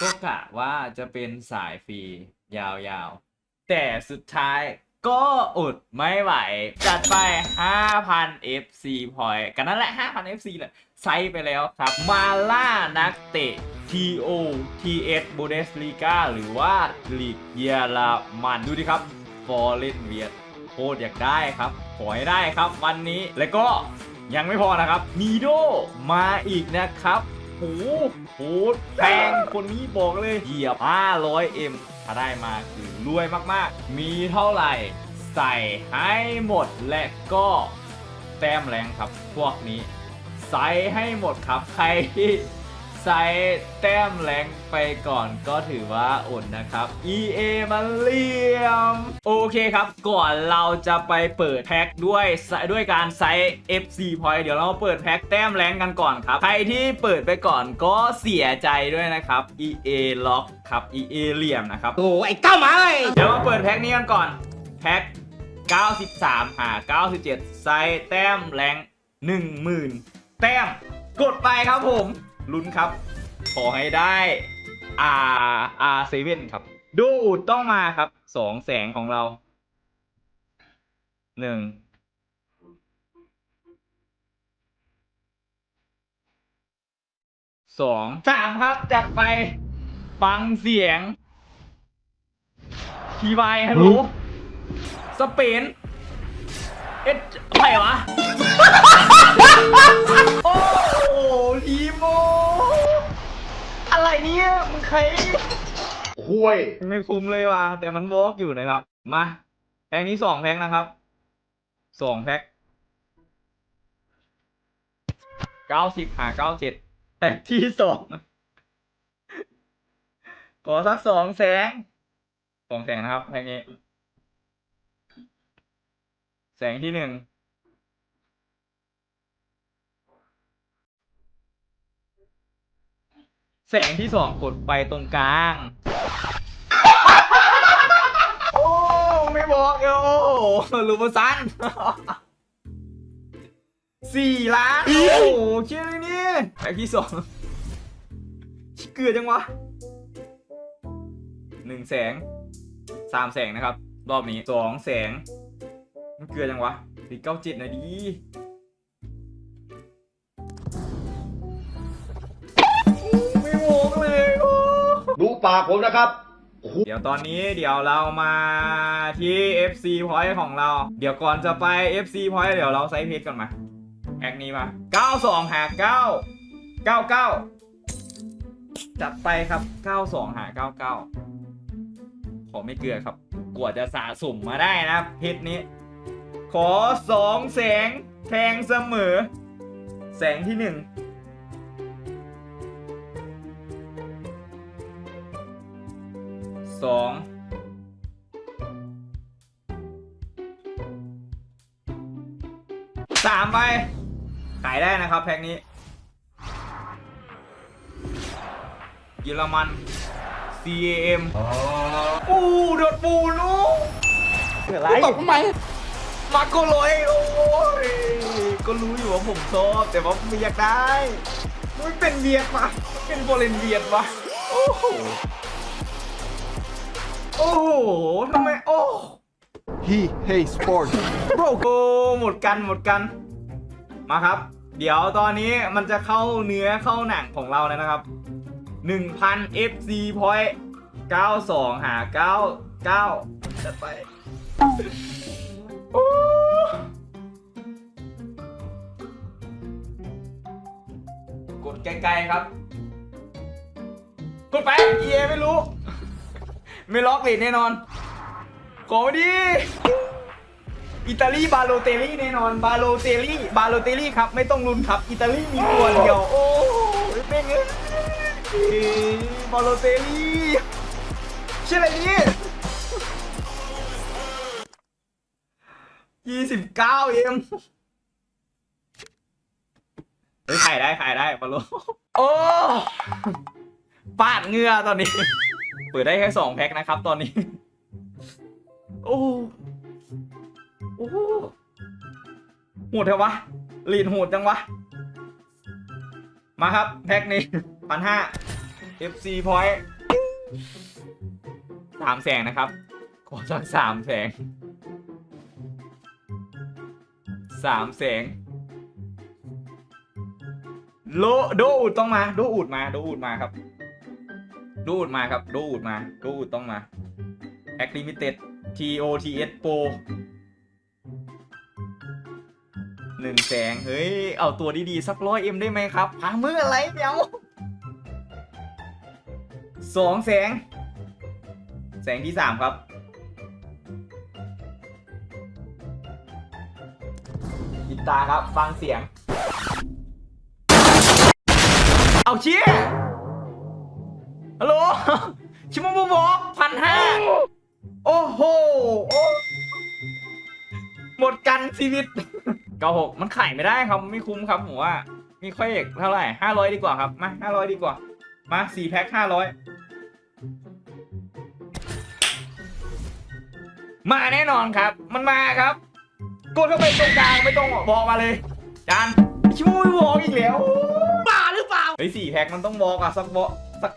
ก็กะว่าจะเป็นสายฟรียาวๆ แต่สุดท้ายก็อดไม่ไหว จัดไป 5,000 FC point กันนั่นแหละ 5,000 FC แหละไซไปแล้วครับ มาล่านักเตะ TO TS Bundesliga หรือว่าลีกเยอรมัน ดูดิครับ ฟอร์เรนเวียดโคตรอยากได้ครับ ขอให้ได้ครับวันนี้ แล้วก็ยังไม่พอนะครับนีโดมาอีกนะครับ โอ้โหโหแพงคนนี้บอกเลยเหยียบ 500M ถ้าได้มาคือรวยมากๆ มีเท่าไหร่ใส่ให้หมดและก็แต้มแรงครับพวกนี้ ใส่ให้หมดครับใครที่ ใส่แต้มแรงไปก่อนก็ถือว่าอดนะครับ EA มันเลี่ยม โอเคครับก่อนเราจะไปเปิดแพ็คด้วยด้วยการไซส์ FC point เดี๋ยวเราเปิดแพ็คแต้มแรงกันก่อนครับ ใครที่เปิดไปก่อนก็เสียใจด้วยนะครับ EA ล็อกครับ EA เหลี่ยมนะครับ โอ้ไอ้เก้าหมาเลยเดี๋ยวมาเปิดแพ็คนี้กันก่อนแพ็ค93 หา 97 ไซส์แต้มแรง10,000 แต้ม กดไปครับผม ลุ้นครับ ขอให้ได้ R R7 ครับ ดูอุดต้องมาครับ สองแสงของเรา หนึ่ง สอง สามครับ จัดไป ฟังเสียง ทีวายฮัลโหลสเปน เอ็ดอะไรวะ โอ้โหทีโม อะไรเนี่ย มึง ใครคุยไม่คุ้มเลยว่ะแต่มันวอล์กอยู่นะครับ มาแพ็คนี้สองแพ็คนะครับสองแพ็คเก้าสิบหาเก้าเจ็ดแพ็คที่สองขอสักสองแสงสองแสงนะครับแพ็คนี้ แสงที่หนึ่ง แสงที่สองกดไปตรงกลาง โอ้ ไม่บอกเอโอ้ลูมาซันสี่ล้าน โอ้โหเชื่อเลยนี่แพ็คที่สองชิเกลือจังวะหนึ่งแสงสามแสงนะครับ รอบนี้สองแสงมันเกลือจังวะสี่เก้าเจ็ดหน่อยดี ปากผมนะครับ เดี๋ยวตอนนี้เดี๋ยวเรามาที่ FC point ของเรา เดี๋ยวก่อนจะไป FC point เดี๋ยวเราไซส์เพจก่อนมา แอคนี้มา 92 หา 9 99 จัดไปครับ 92 หา 99 ขอไม่เกลือครับ กว่าจะสะสมมาได้นะเพจนี้ ขอ 2 แสงแทงเสมอ แสงที่ 1 สองสามไป ขายได้นะครับแพ็คนี้ เยอรมัน CAM ปูโดดปูลูกอะไรตกทำไมมาโกโลยโอ้ยก็รู้อยู่ว่าผมชอบแต่ว่าไม่อยากได้มันเป็นเวียดปะเป็นโบเลนเวียดปะโอ้โห โอ้โหทำไม โอ้ He hates sport โอ้โหหมดกันหมดกัน มาครับ เดี๋ยวตอนนี้มันจะเข้าเนื้อเข้าหนังของเราแล้วนะครับ 1,000 FC point 92 หา 99จะไปโอ้กดไกลๆครับ กดไปเอไม่รู้ ไม่ล็อกเลดแน่นอน ขอมาดี อิตาลีบาโลเตลลี่แน่นอน บาโลเตลลี่บาโลเตลลี่ครับ ไม่ต้องลุ้นครับ อิตาลีมีตัวเดียว โอ้ยเป็นไงบาโลเตลลี่ชื่ออะไรนี่ยี่สิบเก้าเอ็มเฮ้ยขายได้ขายได้บาโลโอ้ปาดเหงือตอนนี้เปิดได้แค่สองแพ็คนะครับตอนนี้ โอ้โอ้โหโหดเถอะวะลีดโหดจังวะ มาครับแพ็คนี้พันห้า FC point สามแสงนะครับ ขอสักสามแสงสามแสงโลโดอูดต้องมา โดอูดมา โดอูดมาครับ ดอูดมาครับดอูดมาดอูดต้องมาแอคลิมิเต็ด TOTS Pro หนึ่งแสง เฮ้ย เอาตัวดีๆ สักร้อยเอ็มได้ไหมครับพามืออะไรเดี๋ยวสองแสง แสงที่สามครับปิดตาครับ ฟังเสียง เอาเชี่ย ฮัลโหล ชิโมโมบอกพันห้าโอ้โหโอ้หมดกันชีวิตเก้าหกมันขายไม่ได้ครับไม่คุ้มครับผมว่า มีค่อยเอกเท่าไหร่ห้าร้อยดีกว่าครับ มาห้าร้อยดีกว่า มาสี่แพ็คห้าร้อยมาแน่นอนครับ มันมาครับ กดเข้าไปตรงกลางไม่ต้องบอกมาเลยจานชิมูบอกอีกแล้วบ้าหรือเปล่าเฮ้สี่แพ็คมันต้องบอกอะสักบอกสัก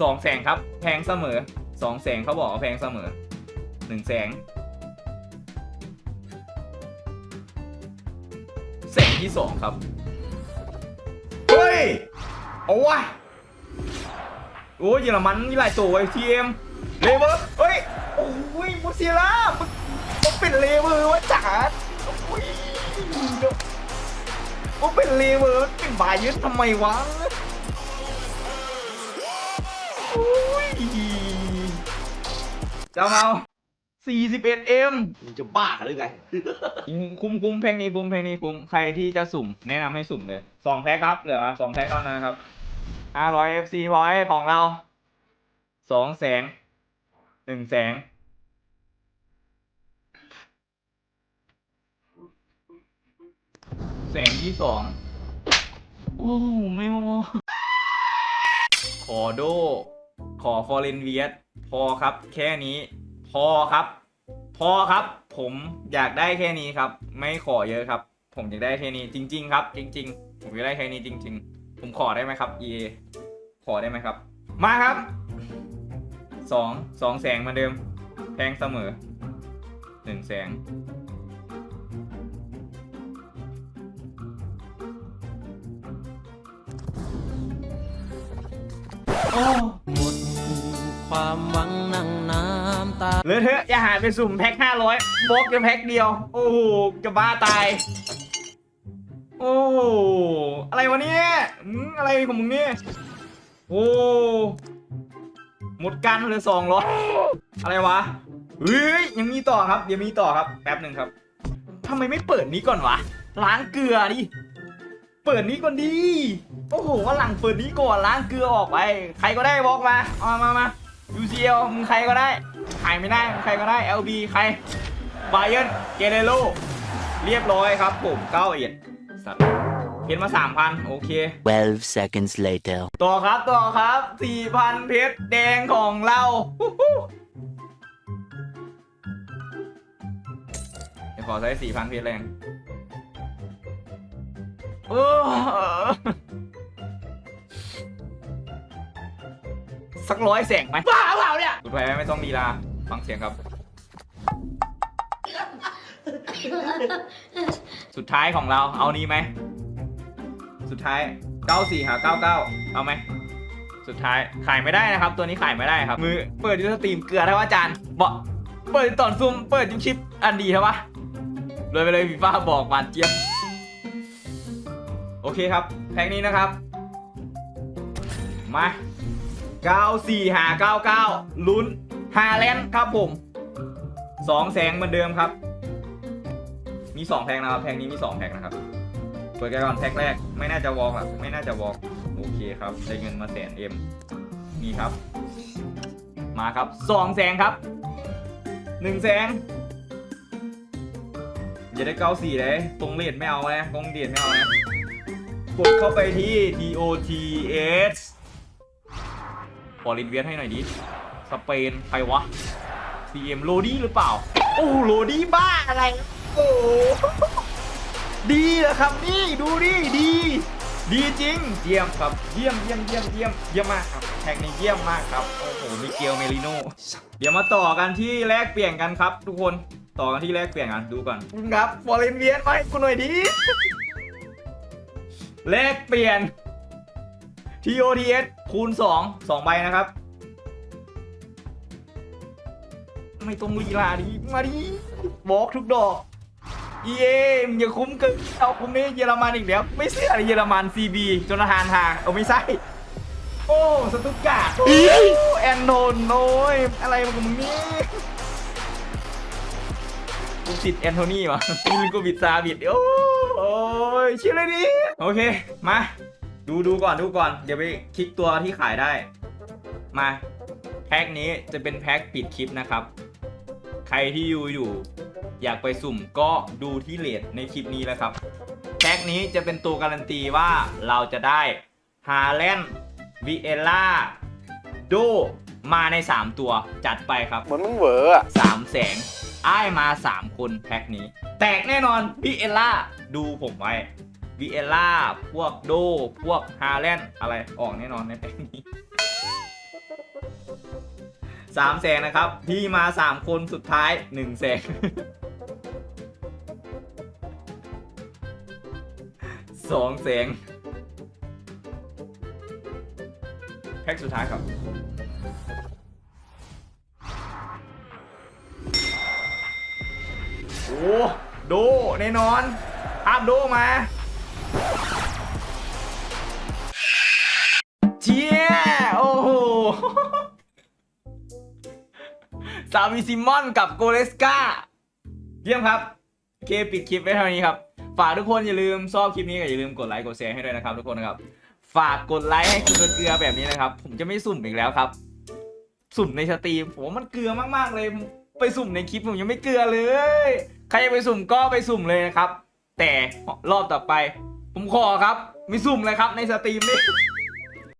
สองแสงครับ แพงเสมอสองแสงเขาบอกว่าแพงเสมอหนึ่งแสง แสงที่สองครับ เฮ้ย เอาวะโอ้ยเยอรมันมีหลายตัวไอ้ทีเอ็มเลเวอร์เฮ้ย โอ้ยมุสเซียล่ามันมันเป็นเลเวอร์วะจ๋าโอ้ยมันเป็นเลเวอร์มันเป็นบาเยิร์นทำไมวะ โอ้ยจะเอา 41M มึงจะบ้าหรือไง คุ้มคุ้มเพลงนี้คุ้มเพลงนี้คุ้มใครที่จะสุ่ม แนะนำให้สุ่มเลยสองแพ็คครับเหลือสองแพ็คเท่านั้นครับห้าร้อย FC พอยของเราสองแสงหนึ่งแสงแสงที่สองโอ้ไม่โมขอโด ขอฟอร์เรนเวียสพอครับ แค่นี้ พอครับ พอครับ ผมอยากได้แค่นี้ครับ ไม่ขอเยอะครับ ผมอยากได้แค่นี้จริง ๆ ครับ จริง ๆ ผมอยากได้แค่นี้จริง ๆ ผมขอได้ไหมครับ EA ขอได้ไหมครับ มาครับสองสองแสงเหมือนเดิม แพงเสมอหนึ่งแสงโอ้ เลือเถอะอย่าหาไปสุ่มแพ็คห้าร้อยบล็อกจะแพ็คเดียว โอ้โหจะบ้าตาย โอ้อะไรวะเนี่ยอืมอะไรของมึงเนี่ยโอ้หมดกันเลือสองร้อยอะไรวะเฮ้ยยังมีต่อครับเดี๋ยวมีต่อครับแป๊บหนึ่งครับทำไมไม่เปิดนี้ก่อนวะล้างเกลือดิเปิดนี้ก่อนดีโอ้โหว่าหลังเปิดนี้ก่อนล้างเกลือออกไป ใครก็ได้บอกมาเอามามามา UCL มึงใครก็ได้ ขายไม่ได้มึงใครก็ได้ LB ใครบาเย r นเกเรโลเรียบร้อยครับผมเก้าเอ็ดสัตว์เพชรมาสามพันโอเค 12 seconds later ต่อครับต่อครับสี่พันเพชรแดงของเราฮู้ฮู้เดี๋ยวขอใช้สี่พันเพชรแรงเออสักร้อยแสงไหมบ้าเปล่าเนี่ย สุดท้ายไม่ต้องลีลาฟังเสียงครับ สุดท้ายของเราเอานี้ไหม สุดท้าย 94หา99 เอาไหม สุดท้ายขายไม่ได้นะครับ ตัวนี้ขายไม่ได้ครับ มือเปิดยูสตรีมเกลือได้ว่าจานบอกเปิดตอนซูมเปิดยูคลิปอันดีใช่ปะเลยไปเลยฟีฟ้าบอกหวานเจี๊ยบโอเคครับ แพ็คนี้นะครับ มา 94หา99 ลุ้นฮาแลนด์ครับผมสองแสงเหมือนเดิมครับ มีสองแพ็คนะครับ แพ็คนี้มีสองแพ็คนะครับ เปิดกันก่อนแพ็คแรก ไม่น่าจะวอล์กอะไม่น่าจะวอล์กโอเคครับ ได้เงินมาแสนเอ็มนี่ครับ มาครับสองแสงครับหนึ่งแสงอย่าได้เก้าสี่เลย ตรงเลดไม่เอานะตรงเดียดไม่เอานะ กดเข้าไปที่ DOTS ขอลินเวียนให้หน่อยดิ สเปนใครวะ CM โรดี้หรือเปล่า โอ้โรดี้บ้าอะไร โอ้โหดีเหรอครับนี่ดูดิดี ดีจริง เยี่ยมครับ เยี่ยมเยี่ยมเยี่ยมเยี่ยมเยี่ยมมากครับแท็กนี้เยี่ยมมากครับ โอ้โหมิเกลเมลิโนเดี๋ยวมาต่อกันที่แลกเปลี่ยนกันครับ ทุกคน ต่อกันที่แลกเปลี่ยนกันดูก่อนครับฟอร์เรนเวียนมาให้กูหน่อยดิแลกเปลี่ยน TOTS คูณ 2 2 ใบนะครับ ไม่ต้องลีลาดิมาดิบอกทุกดอก EA มึงอย่าคุ้มเกินเอาคุ้มนี่เยอรมันอีกแล้ว ไม่เชื่อเลยเยอรมัน CB จนทานทางเอาไม่ใช่ โอ้ สตุกการ์ดโอ้แอนโนนโอ้ยอะไรมึงกับมึงนี่กูติดแอนโทนี่วะมิลินโกวิดซาบิดโอ้โอ้ยชื่ออะไรดีโอเค มา ดูดูก่อนดูก่อน เดี๋ยวไปคลิกตัวที่ขายได้ มาแพ็คนี้จะเป็นแพ็คปิดคลิปนะครับ ใครที่อยู่อยู่ อยากไปสุ่มก็ดูที่เลทในคลิปนี้แล้วครับ แพ็คนี้จะเป็นตัวการันตีว่าเราจะได้ฮาแลนด์วิเอล่าโดมาใน 3 ตัวจัดไปครับเหมือนมึงเหวออะสามแสงอ้ายมา 3 คนแพ็คนี้ แตกแน่นอนวิเอล่าดูผมไว้ วิเอล่า พวกโด พวกฮาแลนด์อะไรออกแน่นอนในแพ็คนี้สามแสงนะครับ พี่มา3คนสุดท้าย1แสงสองแสงแพ็คสุดท้ายครับ โอ้ โดแน่นอนภาพโดมา ซาวิซิมอนกับโกเลสกาเยี่ยมครับ เคปิดคลิปไว้เท่านี้ครับ ฝากทุกคนอย่าลืมชอบคลิปนี้ก็อย่าลืมกดไลค์กดแชร์ให้ด้วยนะครับทุกคนนะครับ ฝากกดไลค์ให้คุณเกลือแบบนี้นะครับ ผมจะไม่สุ่มอีกแล้วครับ สุ่มในสตรีมผมว่ามันเกลือมากๆเลย ไปสุ่มในคลิปผมยังไม่เกลือเลย ใครไปสุ่มก็ไปสุ่มเลยนะครับ แต่รอบต่อไป ผมขอครับ ไม่สุ่มเลยครับในสตรีมนี่